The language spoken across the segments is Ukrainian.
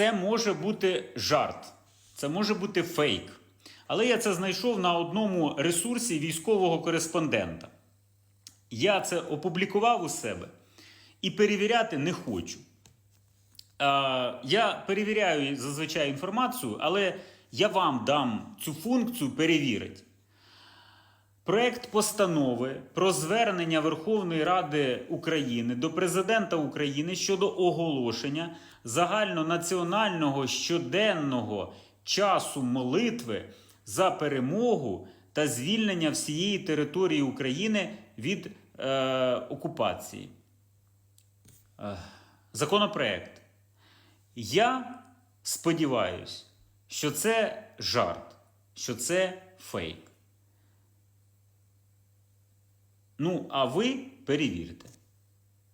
це може бути жарт, це може бути фейк. Але я це знайшов на одному ресурсі військового кореспондента. Я це опублікував у себе і перевіряти не хочу. Я перевіряю зазвичай інформацію, але я вам дам цю функцію перевірити. Проект постанови про звернення Верховної Ради України до президента України щодо оголошення загальнонаціонального щоденного часу молитви за перемогу та звільнення всієї території України від е, окупації. Е, законопроект. Я сподіваюся, що це жарт, що це фейк. Ну, а ви перевірте.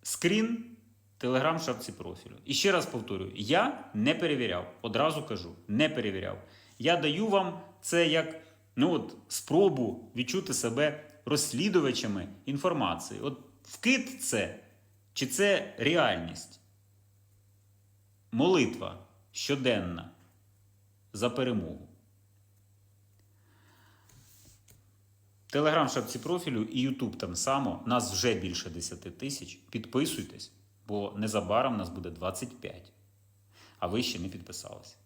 Скрін телеграм шапці профілю. І ще раз повторюю: я не перевіряв. Одразу кажу, не перевіряв. Я даю вам це як ну, от, спробу відчути себе розслідувачами інформації. От вкид це чи це реальність? Молитва щоденна за перемогу. Телеграм шапці профілю і Ютуб там само. Нас вже більше 10 тисяч. Підписуйтесь, бо незабаром нас буде 25. А ви ще не підписалися.